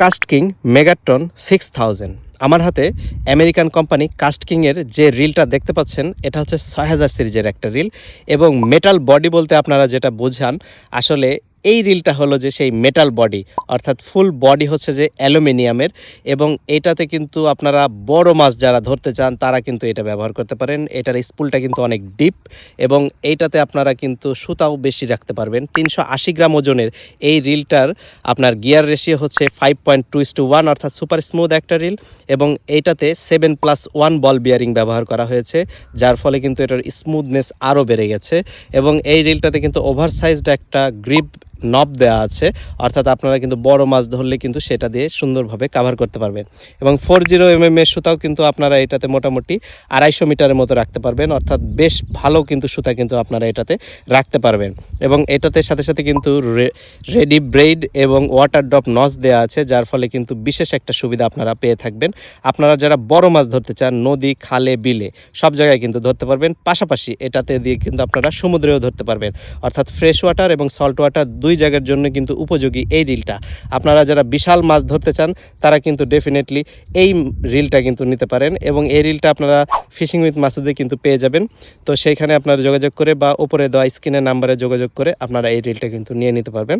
Cast king megaton six thousand আমার হাতে American company caste কিংয়ের যে রিলটা দেখতে পাচ্ছেন, এটা হচ্ছে ছয় হাজার সিরিজের একটা রিল এবং মেটাল বডি বলতে আপনারা যেটা বোঝান, আসলে এই রিলটা হলো যে সেই মেটাল বডি অর্থাৎ ফুল বডি হচ্ছে যে অ্যালুমিনিয়ামের এবং এটাতে কিন্তু আপনারা বড় মাছ যারা ধরতে চান, তারা কিন্তু এটা ব্যবহার করতে পারেন। এটার স্পুলটা কিন্তু অনেক ডিপ এবং এইটাতে আপনারা কিন্তু সুতাও বেশি রাখতে পারবেন। তিনশো আশি গ্রাম ওজনের এই রিলটার আপনার গিয়ার রেশিও হচ্ছে five point two two one অর্থাৎ সুপার স্মুথ একটা রিল এবং এইটাতে seven plus one ball bearing ব্যবহার করা হয়েছে, যার ফলে কিন্তু এটার স্মুথনেস আরও বেড়ে গেছে এবং এই রিলটাতে কিন্তু ওভার সাইজড একটা গ্রিপ নব দেওয়া আছে, অর্থাৎ আপনারা কিন্তু বড় মাছ ধরলে কিন্তু সেটা দিয়ে সুন্দরভাবে কাভার করতে পারবেন। এবং ফোর জিরো এম এম এর সুতাও কিন্তু আপনারা এটাতে মোটামুটি আড়াইশো মিটারের মতো রাখতে পারবেন, অর্থাৎ বেশ ভালো কিন্তু সুতা কিন্তু আপনারা এটাতে রাখতে পারবেন। এবং এটাতে সাথে সাথে কিন্তু রেডি ব্রেড এবং ওয়াটার ড্রপ নস দেওয়া আছে, যার ফলে কিন্তু বিশেষ একটা সুবিধা আপনারা পেয়ে থাকবেন। আপনারা যারা বড় মাছ ধরতে চান, নদী, খালে, বিলে, সব জায়গায় কিন্তু ধরতে পারবেন। পাশাপাশি এটাতে দিয়ে কিন্তু আপনারা সমুদ্রেও ধরতে পারবেন। অর্থাৎ ফ্রেশ ওয়াটার এবং সল্ট ওয়াটার দুই জায়গার জন্য কিন্তু উপযোগী এই রিলটা। আপনারা যারা বিশাল মাছ ধরতে চান, তারা কিন্তু ডেফিনেটলি এই রিলটা কিন্তু নিতে পারেন এবং এই রিলটা আপনারা ফিশিং উইথ মাসুদে কিন্তু পেয়ে যাবেন। তো সেইখানে আপনারা যোগাযোগ করে বা ওপরে দেওয়া স্ক্রিনের নাম্বারে যোগাযোগ করে আপনারা এই রিলটা কিন্তু নিয়ে নিতে পারবেন।